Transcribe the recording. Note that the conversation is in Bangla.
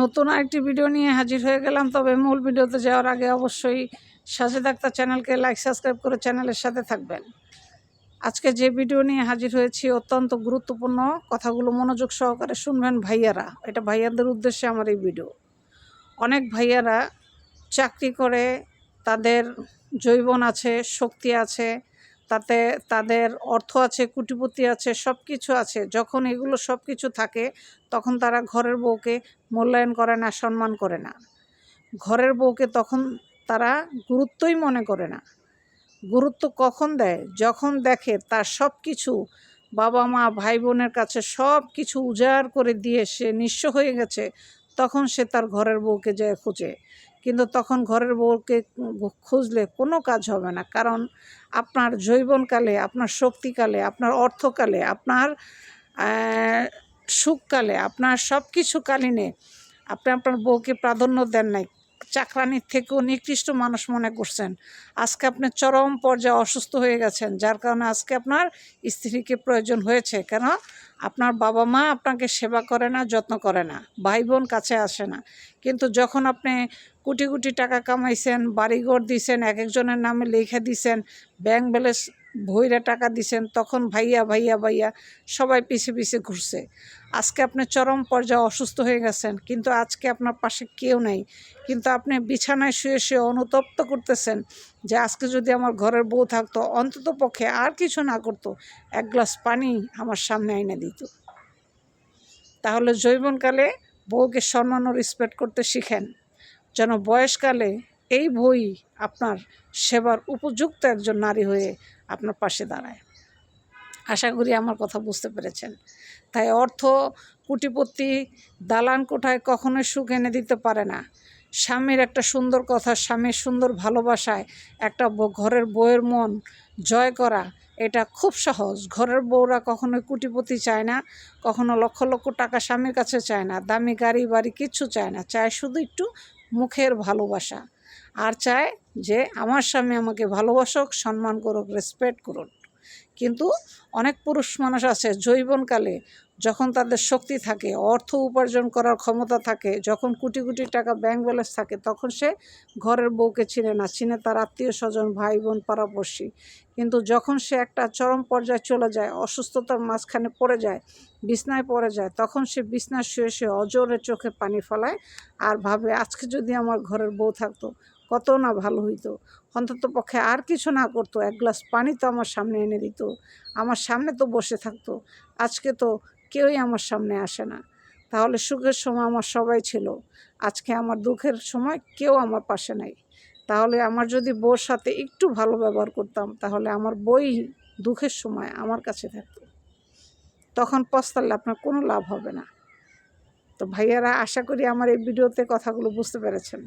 নতুন আরেকটি ভিডিও নিয়ে হাজির হয়ে গেলাম। তবে মূল ভিডিওতে যাওয়ার আগে অবশ্যই সাজেদ আক্তার চ্যানেলকে লাইক, সাবস্ক্রাইব করে চ্যানেলের সাথে থাকবেন। আজকে যে ভিডিও নিয়ে হাজির হয়েছি, অত্যন্ত গুরুত্বপূর্ণ কথাগুলো মনোযোগ সহকারে শুনবেন ভাইয়ারা। এটা ভাইয়াদের উদ্দেশ্যে আমার এই ভিডিও। অনেক ভাইয়ারা চাকরি করে, তাদের জৈবন আছে, শক্তি আছে তাতে তাদের অর্থ আছে, কুটিপতি আছে সব কিছু আছে। যখন এগুলো সব কিছু থাকে, তখন তারা ঘরের বউকে মূল্যায়ন করে না, সম্মান করে না। ঘরের বউকে তখন তারা গুরুত্বই মনে করে না। গুরুত্ব কখন দেয়? যখন দেখে তার সব কিছু বাবা মা ভাই বোনের কাছে সব কিছু উজাড় করে দিয়ে সে নিঃস্ব হয়ে গেছে, তখন সে তার ঘরের বউকে যায় খোঁজে। কিন্তু তখন ঘরের বউকে খুঁজলে কোনো কাজ হবে না। কারণ আপনার জৈবনকালে আপনার শক্তিকালে, আপনার অর্থকালে, আপনার সুখকালে, আপনার সব কিছু কালীনে আপনি আপনার বউকে প্রাধান্য দেন নাই। চাকরানির থেকেও নিকৃষ্ট মানুষ মনে করছেন। আজকে আপনি চরম পর্যায়ে অসুস্থ হয়ে গেছেন, যার কারণে আজকে আপনার স্ত্রীকে প্রয়োজন হয়েছে। কেন? আপনার বাবা মা আপনাকে সেবা করে না, যত্ন করে না ভাই বোন কাছে আসে না। কিন্তু যখন আপনি কোটি কোটি টাকা কামাইছেন, বাড়িঘর দিছেন, এক একজনের নামে লিখে দিছেন, ব্যাংক ব্যালেন্স ভইরা টাকা দিছেন, তখন ভাইয়া ভাইয়া ভাইয়া সবাই পিছে পিছে ঘুরছে। আজকে আপনি চরম পর্যায়ে অসুস্থ হয়ে গেছেন, কিন্তু আজকে আপনার পাশে কেউ নেই। কিন্তু আপনি বিছানায় শুয়ে শুয়ে অনুতপ্ত করতেছেন যে আজকে যদি আমার ঘরের বউ থাকতো, অন্তত পক্ষে আর কিছু না করতো, এক গ্লাস পানি আমার সামনে আইনে দিত। তাহলে জৈবনকালে বউকে সম্মান ও রেসপেক্ট করতে শিখেন। যেন বয়সকালে এই বই আপনার সেবার উপযুক্ত একজন নারী হয়ে আপনার পাশে দাঁড়ায়। আশা করি আমার কথা বুঝতে পেরেছেন। তাই অর্থ কুটিপত্তি দালান কোঠায় কখনোই সুখ এনে দিতে পারে না। স্বামীর একটা সুন্দর কথা, স্বামীর সুন্দর ভালোবাসায় একটা ঘরের বউয়ের মন জয় করা, এটা খুব সহজ। ঘরের বউরা কখনোই কুটিপতি চায় না, কখনো লক্ষ লক্ষ টাকা স্বামীর কাছে চায় না, দামি গাড়ি বাড়ি কিচ্ছু চায় না, চায় শুধু একটু মুখের ভালোবাসা। আর চায় যে আমার স্বামী আমাকে ভালোবাসুক সম্মান করুক রেসপেক্ট করুক। কিন্তু অনেক পুরুষ মানুষ আছে জৈবনকালে যখন তাদের শক্তি থাকে, অর্থ উপার্জন করার ক্ষমতা থাকে, যখন কোটি কোটি টাকা ব্যাংক ব্যালেন্স থাকে, তখন সে ঘরের বউকে চিনে না, চিনে তার আত্মীয় স্বজন ভাই বোন পাড়াপড়শি। কিন্তু যখন সে একটা চরম পর্যায়ে চলে যায়, অসুস্থতার মাঝখানে পড়ে যায়, বিছনায় পড়ে যায়, তখন সে বিছনায় শুয়ে শুয়ে অজোরে চোখে পানি ফেলায় আর ভাবে, আজকে যদি আমার ঘরের বউ থাকতো কত না ভালো হইতো। অন্তত পক্ষে আর কিছু না করতো, এক গ্লাস পানি তো আমার সামনে এনে দিত। আমার সামনে তো বসে থাকতো। আজকে তো কেউই আমার সামনে আসে না। তাহলে সুখের সময় আমার সবাই ছিল। আজকে আমার দুঃখের সময় কেউ আমার পাশে নাই। তাহলে আমার যদি বউর সাথে একটু ভালো ব্যবহার করতাম, তাহলে আমার বই দুঃখের সময় আমার কাছে থাকতো। তখন পস্তালে আপনার কোনো লাভ হবে না। তো ভাইয়ারা, আশা করি আমার এই ভিডিওতে কথাগুলো বুঝতে পেরেছেন।